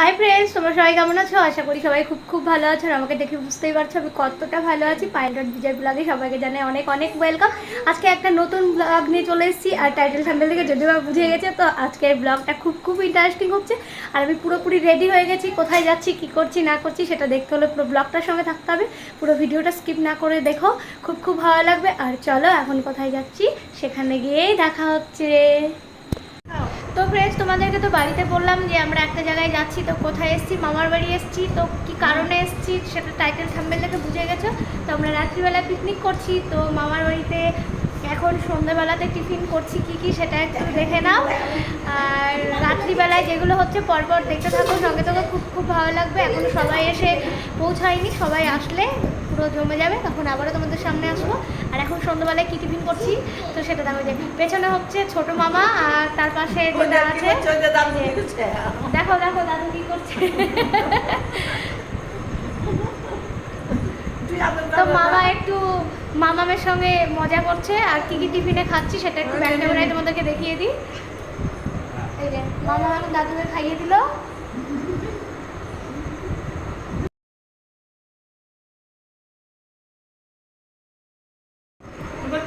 Hi friends তোমরা সবাই কেমন আছো? আশা করি সবাই খুব খুব ভালো আছো আর আমাকে দেখে বুঝতেই পারছ আমি কতটা ভালো আছি। পাইলট বিজয় ব্লগে সবাইকে জানাই অনেক অনেক ওয়েলকাম আজকে একটা নতুন ব্লগ নিয়ে চলে এসেছি আর টাইটেল স্যান্ডেল থেকে যদিও বা বুঝে গেছে, তো আজকের ব্লগটা খুব খুব ইন্টারেস্টিং হচ্ছে। আর আমি পুরোপুরি রেডি হয়ে গেছি, কোথায় যাচ্ছি, কি করছি, না করছি, সেটা দেখতে হলে পুরো ব্লগটার সঙ্গে থাকতে হবে। পুরো ভিডিওটা স্কিপ না করে দেখো, খুব খুব ভালো লাগবে। আর চলো এখন কোথায় যাচ্ছি, সেখানে গিয়েই দেখা হচ্ছে। তো ফ্রেন্ডস তোমাদেরকে তো বাড়িতে বললাম যে আমরা একটা জায়গায় যাচ্ছি, তো কোথায় এসেছি, মামার বাড়ি এসেছি, তো কি কারণে এসেছি, সেটা টাইটেল থাম্বেল দেখে বুঝে গেছো। তো আমরা রাত্রিবেলায় পিকনিক করছি, তো মামার বাড়িতে এখন সন্ধ্যেবেলাতে টিফিন করছি, কি কি সেটা একটু দেখে নাও। আর রাত্রিবেলায় যেগুলো হচ্ছে পরপর দেখতে থাকো, সঙ্গে তোকে খুব খুব ভালো লাগবে। এখন সবাই এসে পৌঁছায়নি, সবাই আসলে পুরো জমে যাবে তখন আবারও তোমাদের সামনে আসব। আর এখন সন্ধ্যাবেলায় কি টিফিন করছি তো সেটা দেখো যে পেছনে হচ্ছে ছোট মামা আর তার পাশে যেটা আছে দেখো দেখো দাদু কি করছে। তো মামা একটু মামামের সঙ্গে মজা করছে আর কি কি টিফিনে খাচ্ছি সেটা একটু ব্যাক ক্যামেরায় তোমাদেরকে দেখিয়ে দিই। এই যে মামা এখন দাদুকে খাইয়ে দিল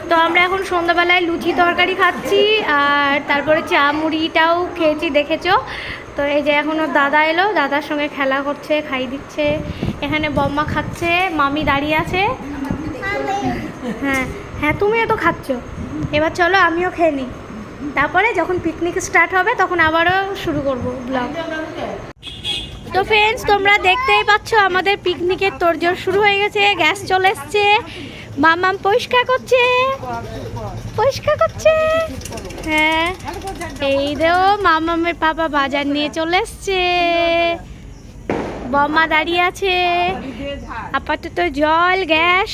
তো আমরা এখন সন্ধ্যাবেলায় লুচি তরকারি খাচ্ছি, আর তারপরে চা মুড়িটাও খেয়েছি, দেখেছ? তো এই যে এখনও দাদা এলো, দাদার সঙ্গে খেলা করছে, খাই দিচ্ছে। এখানে বম্মা খাচ্ছে, মামি দাঁড়িয়ে আছে। হ্যাঁ হ্যাঁ তুমিও তো খাচ্ছ। এবার চলো আমিও খেয়ে নিই। তারপরে যখন পিকনিক স্টার্ট হবে, তখন আবারও শুরু করব ব্লগ তো ফ্রেন্ডস তোমরা দেখতেই পাচ্ছ আমাদের পিকনিকের তোড়জোড় শুরু হয়ে গেছে গ্যাস চলে এসছে। মামাম পরিষ্কার করছে। পরিষ্কার করছে। হ্যাঁ এই দেও মামামের পাপা বাজার নিয়ে চলে এসছে। বম্মা দাঁড়িয়ে আছে। আপাতত জল, গ্যাস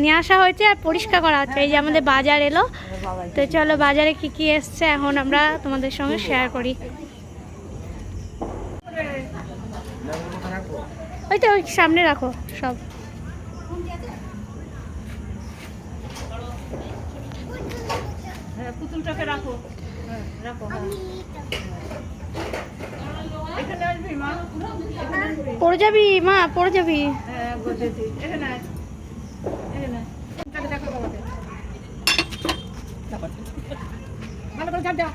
নিয়ে আসা হয়েছে আর পরিষ্কার করা হচ্ছে। এই যে আমাদের বাজার এলো। তো চলো বাজারে কি কি এসছে এখন আমরা তোমাদের সঙ্গে শেয়ার করি। ওই তো ওই সামনে রাখো সব। পুতুলটাকে রাখো। রাখো হ্যাঁ। এখানে আসবি মা? পড়ে যাবি মা পড়ে যাবি। হ্যাঁ এখানে আয়। এখানে দেখো ভালো করে ঝাড় দাও।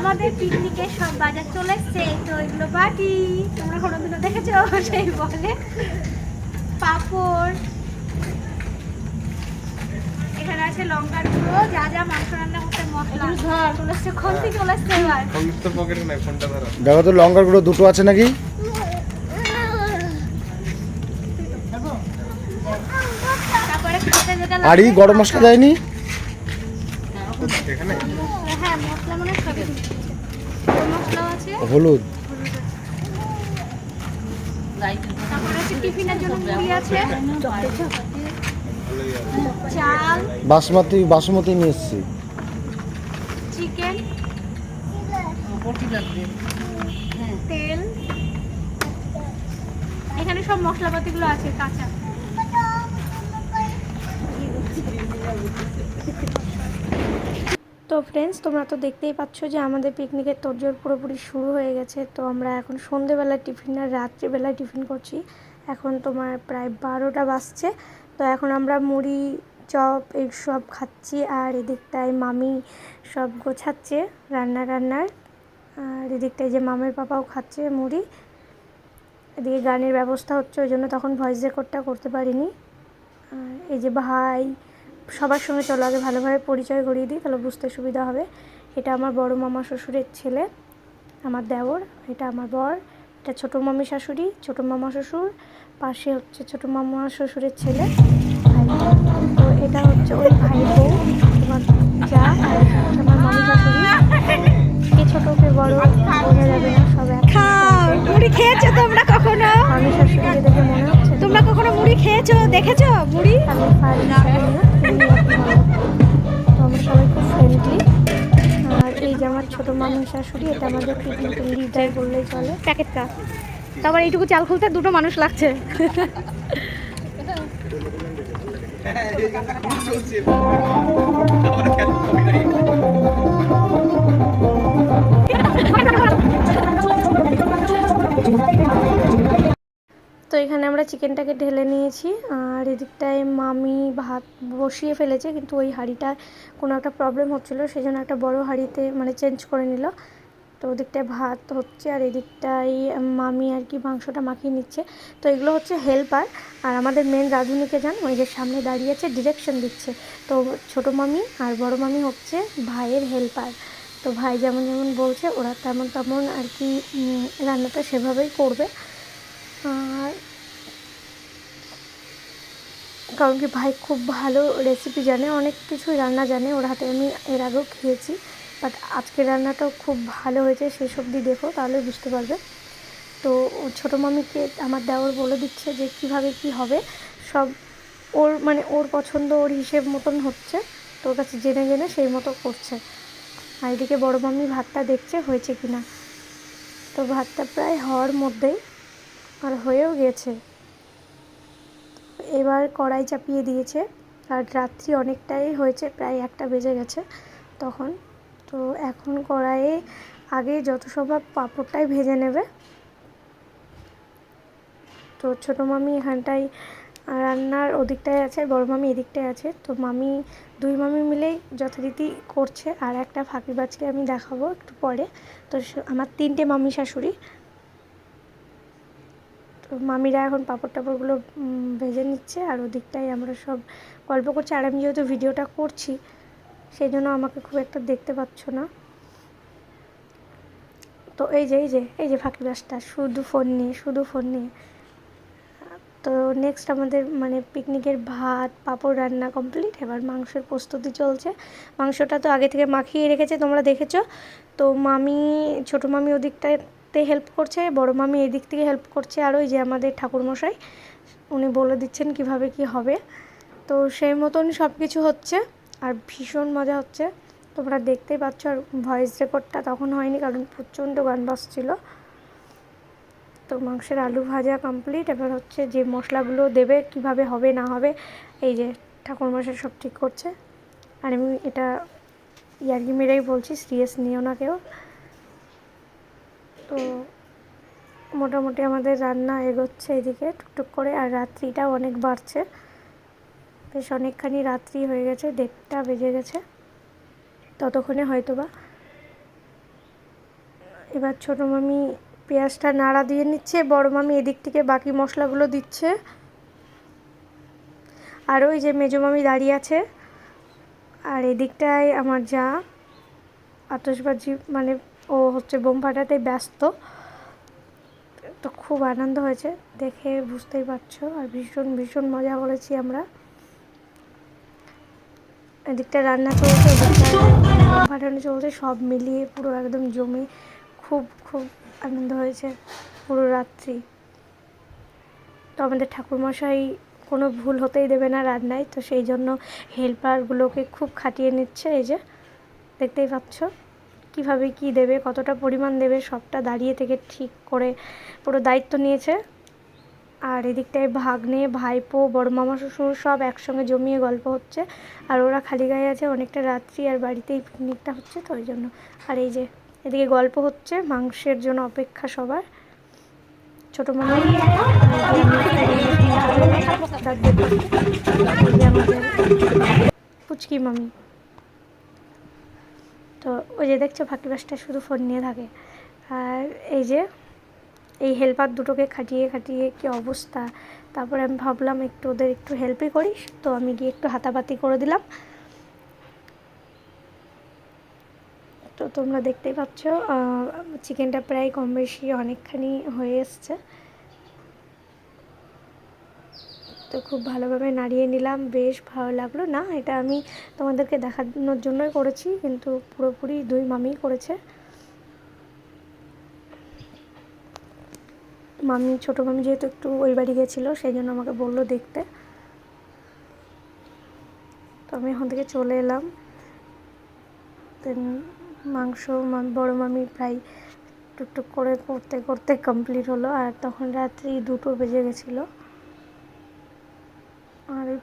আমাদের পিকনিকে সব বাজার চলে এসছে তো এগুলো বাটি তোমরা কোনোদিনও দেখেছ? সেই বলে। পাপড়। এখানে আছে লঙ্কার গুঁড়ো যা যা মাংস রান্না করতে মশলা। চলে এসছে খন্তি চলে এসছে এবার। ফোন পকেটে নাই ফোনটা ধরো। দেখো তো লঙ্কার গুঁড়ো দুটো আছে নাকি? তারপরে আর এই গরম মশলা দেয়নি? এখানে হ্যাঁ মশলা মানে সবই দিচ্ছে। আছে। হলুদ। বাসমতি বাসমতি নিয়ে এসছি। চিকেন। তেল। এখানে সব মশলাপাতিগুলো আছে কাঁচা। তো ফ্রেন্ডস তোমরা তো দেখতেই পাচ্ছ যে আমাদের পিকনিকের তোড়জোড় পুরোপুরি শুরু হয়ে গেছে। তো আমরা এখন সন্ধেবেলা টিফিন আর রাত্রিবেলায় টিফিন করছি। এখন তোমার প্রায় বারোটা বাজছে। তো এখন আমরা মুড়ি, চপ এই সব খাচ্ছি আর এদিকটায় মামি সব গোছাচ্ছে রান্না রান্নার আর এদিকটায় যে মামের পাপাও খাচ্ছে মুড়ি। এদিকে গানের ব্যবস্থা হচ্ছে, ওই জন্য তখন ভয়েস রেকর্ডটা করতে পারিনি। আর এই যে ভাই সবার সঙ্গে চলো আগে ভালোভাবে পরিচয় করিয়ে দিই তাহলে বুঝতে সুবিধা হবে। এটা আমার বড় মামা শ্বশুরের ছেলে আমার দেওর এটা আমার বর এটা ছোটো মামি শাশুড়ি ছোটো মামা শ্বশুর পাশে হচ্ছে ছোটো মামা শ্বশুরের ছেলে। ভাই তো এটা হচ্ছে ওই ভাই বউ তোমার যা আর আমার মামি শাশুড়ি। কে ছোটো কে বড় বোঝা যাবে না সব এক খেয়েছো তোমরা কখনো? মামি শাশুড়িকে দেখে মনে তোমরা মুড়ি খেয়েছো দেখেছ মুড়ি? আমরা সবাই খুব ফ্রেন্ডলি আর এই যে আমার ছোটো মামুর শাশুড়ি এটা আমাদের পিকনিকের লিডার বললেই চলে। প্যাকেটটা। তারপর এইটুকু চাল খুলতে দুটো মানুষ লাগছে। তো এখানে আমরা চিকেনটাকে ঢেলে নিয়েছি, আর এদিকটায় মামি ভাত বসিয়ে ফেলেছে, কিন্তু ওই হাঁড়িটা কোনো একটা প্রবলেম হচ্ছিল সেই জন্য একটা বড় হাঁড়িতে মানে চেঞ্জ করে নিল। তো ওদিকটায় ভাত হচ্ছে, আর এদিকটায় মামি আর কি মাংসটা মাখিয়ে নিচ্ছে। তো এগুলো হচ্ছে হেল্পার আর আমাদের মেন রাঁধুনিকে যান ওই যে সামনে দাঁড়িয়ে আছে ডিরেকশন দিচ্ছে। তো ছোট মামি আর বড় মামি হচ্ছে ভাইয়ের হেল্পার তো ভাই যেমন যেমন বলছে, ওরা তেমন তেমন আর কি রান্নাটা সেভাবেই করবে আর কারণ কি ভাই খুব ভালো রেসিপি জানে, অনেক কিছুই রান্না জানে। ওর হাতে আমি এর আগেও খেয়েছি বাট আজকের রান্নাটাও খুব ভালো হয়েছে, শেষ অবধি দেখো, তাহলে বুঝতে পারবে। তো ছোটো মামিকে আমার দেওয়ার বলে দিচ্ছে যে কীভাবে কি হবে। সব ওর মানে ওর পছন্দ, ওর হিসেব মতন হচ্ছে, তোর কাছে জেনে জেনে সেই মতো করছে। আর এদিকে বড়ো মামি ভাতটা দেখছে, হয়েছে কি না তো ভাতটা প্রায় হওয়ার মধ্যেই আর হয়েও গেছে। এবার কড়াই চাপিয়ে দিয়েছে। আর রাত্রি অনেকটাই হয়েছে, প্রায় একটা বেজে গেছে তখন। তো এখন কড়াইয়ে আগে যত সম্ভব পাঁপড়টাই ভেজে নেবে। তো ছোটো মামি এখানটায় রান্নার ওদিকটায় আছে, বড় মামি এদিকটায় আছে। তো মামি, দুই মামি মিলেই যথারীতি করছে। আর একটা ফাঁকিবাজকে আমি দেখাবো একটু পরে। তো আমার তিনটে মামি শাশুড়ি। তো মামিরা এখন পাঁপড় টাপড়গুলো ভেজে নিচ্ছে আর ওদিকটাই আমরা সব গল্প করছি। আর আমি যেহেতু ভিডিওটা করছি সেই জন্য আমাকে খুব একটা দেখতে পাচ্ছ না। তো এই যে এই যে এই যে ফাঁকি বাসটা, শুধু ফোন নিয়ে, শুধু ফোন নিয়ে। তো নেক্সট আমাদের মানে পিকনিকের ভাত, পাঁপড় রান্না কমপ্লিট এবার মাংসের প্রস্তুতি চলছে। মাংসটা তো আগে থেকে মাখিয়ে রেখেছে, তোমরা দেখেছ। তো মামি, ছোটো মামি ওদিকটাতে হেল্প করছে, বড় মামি এদিক থেকে হেল্প করছে আর ওই যে আমাদের ঠাকুরমশাই, উনি বলে দিচ্ছেন কীভাবে কি হবে। তো সেই মতন সব কিছু হচ্ছে, আর ভীষণ মজা হচ্ছে। তোমরা দেখতেই পাচ্ছ আর ভয়েস রেকর্ডটা তখন হয়নি কারণ প্রচণ্ড গান বাজছিলো। তো মাংসের আলু ভাজা কমপ্লিট এবার হচ্ছে যে মশলাগুলো দেবে, কীভাবে হবে, না হবে, এই যে ঠাকুরমশাই সব ঠিক করছে। আর আমি এটা ইয়ার্কি মেরেই বলছি সিরিয়াস নিও না কেউ। তো মোটামুটি আমাদের রান্না এগোচ্ছে এদিকে টুকটুক করে, আর রাত্রিটাও অনেক বাড়ছে। বেশ অনেকখানি রাত্রি হয়ে গেছে, দেড়টা বেজে গেছে। ততক্ষণে হয়তো বা এবার ছোটো মামি পেঁয়াজটা নাড়া দিয়ে নিচ্ছে, বড় মামি এদিক থেকে বাকি মশলাগুলো দিচ্ছে। আর ওই যে মেজো মামি দাঁড়িয়ে আছে, আর এদিকটায় আমার যা আতসবাজি মানে ও হচ্ছে বোম ফাটাতে ব্যস্ত। তো খুব আনন্দ হয়েছে, দেখে বুঝতেই পারছ। আর ভীষণ ভীষণ মজা করেছি আমরা। এদিকটা রান্না চলছে ফাটানো চলছে, সব মিলিয়ে পুরো একদম জমে। খুব খুব আনন্দ হয়েছে পুরো রাত্রি। তো আমাদের ঠাকুরমশাই কোনো ভুল হতেই দেবে না রান্নায়, তো সেই জন্য হেল্পারগুলোকে খুব খাটিয়ে নিচ্ছে এই যে, দেখতেই পাচ্ছ। কীভাবে কি দেবে, কতটা পরিমাণ দেবে, সবটা দাঁড়িয়ে থেকে ঠিক করে পুরো দায়িত্ব নিয়েছে। আর এদিকটায় ভাগ্নে, ভাইপো বড় মামা শ্বশুর সব একসঙ্গে জমিয়ে গল্প হচ্ছে। আর ওরা খালি গায়ে আছে, অনেকটা রাত্রি আর বাড়িতেই পিকনিকটা হচ্ছে তো ওই জন্য। আর এই যে, এদিকে গল্প হচ্ছে, মাংসের জন্য অপেক্ষা সবার। ছোটো মামা পুচকি মামি। তো ওই যে দেখছ ফাঁকি বাসটা শুধু ফোন নিয়ে থাকে। আর এই যে, এই হেল্পার দুটোকে খাটিয়ে খাটিয়ে কি অবস্থা? তারপরে আমি ভাবলাম একটু ওদের একটু হেল্পই করিস, তো আমি গিয়ে একটু হাতাপাতি করে দিলাম। তো তোমরা দেখতেই পাচ্ছ চিকেনটা প্রায় কম বেশি অনেকখানি হয়ে এসছে। তো খুব ভালোভাবে নাড়িয়ে নিলাম। বেশ ভালো লাগল। না, এটা আমি তোমাদেরকে দেখানোর জন্যই করেছি, কিন্তু পুরোপুরি দুই মামি করেছে। মামি, ছোটো মামি যেহেতু একটু ওই বাড়ি গেছিল, সেই জন্য আমাকে বলল দেখতে। তো আমি এখন থেকে চলে এলাম। মাংস বড় মামি প্রায় টুকটুক করে করতে করতে কমপ্লিট হলো। আর তখন রাত্রি দুটো বেজে গেছিল।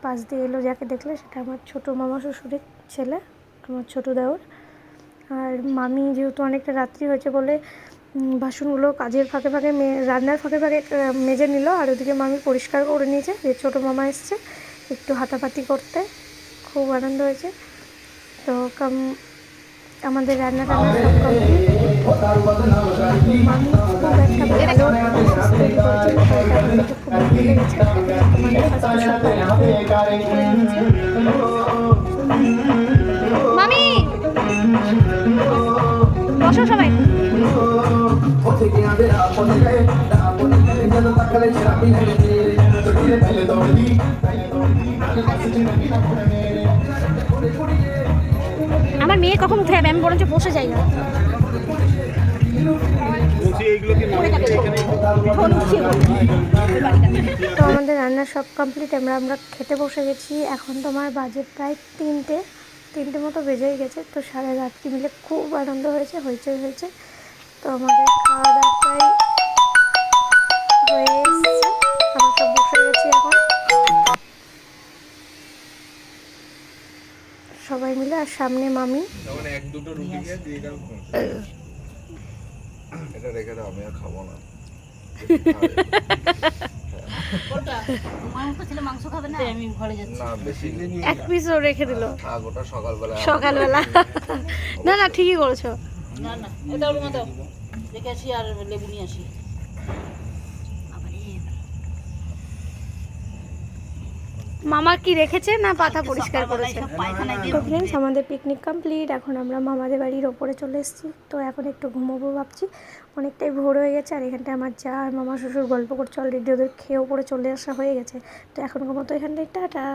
পাশ দিয়ে এলো যাকে দেখলে সেটা আমার ছোটো মামা শ্বশুরের ছেলে আমার ছোটো দেওর। আর মামি যেহেতু অনেকটা রাত্রি হয়েছে বলে বাসনগুলো কাজের ফাঁকে ফাঁকে মে- রান্নার ফাঁকে ফাঁকে মেজে নিল আর ওদিকে মামি পরিষ্কার করে নিয়েছে যে ছোটো মামা এসছে একটু হাতাপাতি করতে। খুব আনন্দ হয়েছে। তো কাম আমাদের রান্না টান্না সব কমপ্লিট। মামি! বসো সবাই। আমার মেয়ে কখন উঠে যাবে? আমি বরঞ্চ বসে যাই। না তো আমাদের রান্না সব কমপ্লিট আমরা আমরা খেতে বসে গেছি। এখন তোমার বাজে প্রায় তিনটে তিনটে মতো বেজেই গেছে। তো সারা রাত্রি মিলে খুব আনন্দ হয়েছে হইচই হয়েছে। তো আমাদের খাওয়া দাওয়া প্রায় হয়ে এসছে। আমরা সব বসে গেছি এখন। সবাই মিলে আর সামনে মামি। এটা রেখে দাও আমি আর খাব না। না? এক পিসও রেখে দিল। সকালবেলা। সকালবেলা। না না ঠিকই করেছ। না না এটা ওর মতো। দেখে আসি আর লেবু নিয়ে আসি। মামা কি রেখেছে না পাতা পরিষ্কার করেছে? তো ফ্রেন্ডস আমাদের পিকনিক কমপ্লিট এখন আমরা মামাদের বাড়ির ওপরে চলে এসেছি। তো এখন একটু ঘুমোবো ভাবছি। অনেকটাই ভোর হয়ে গেছে আর এখানটায় আমার যা আর মামা শ্বশুর গল্প করছে অলরেডি ওদের খেয়েও পরে চলে আসা হয়ে গেছে। তো এখন ঘুমোতো এখানটায় টাটা।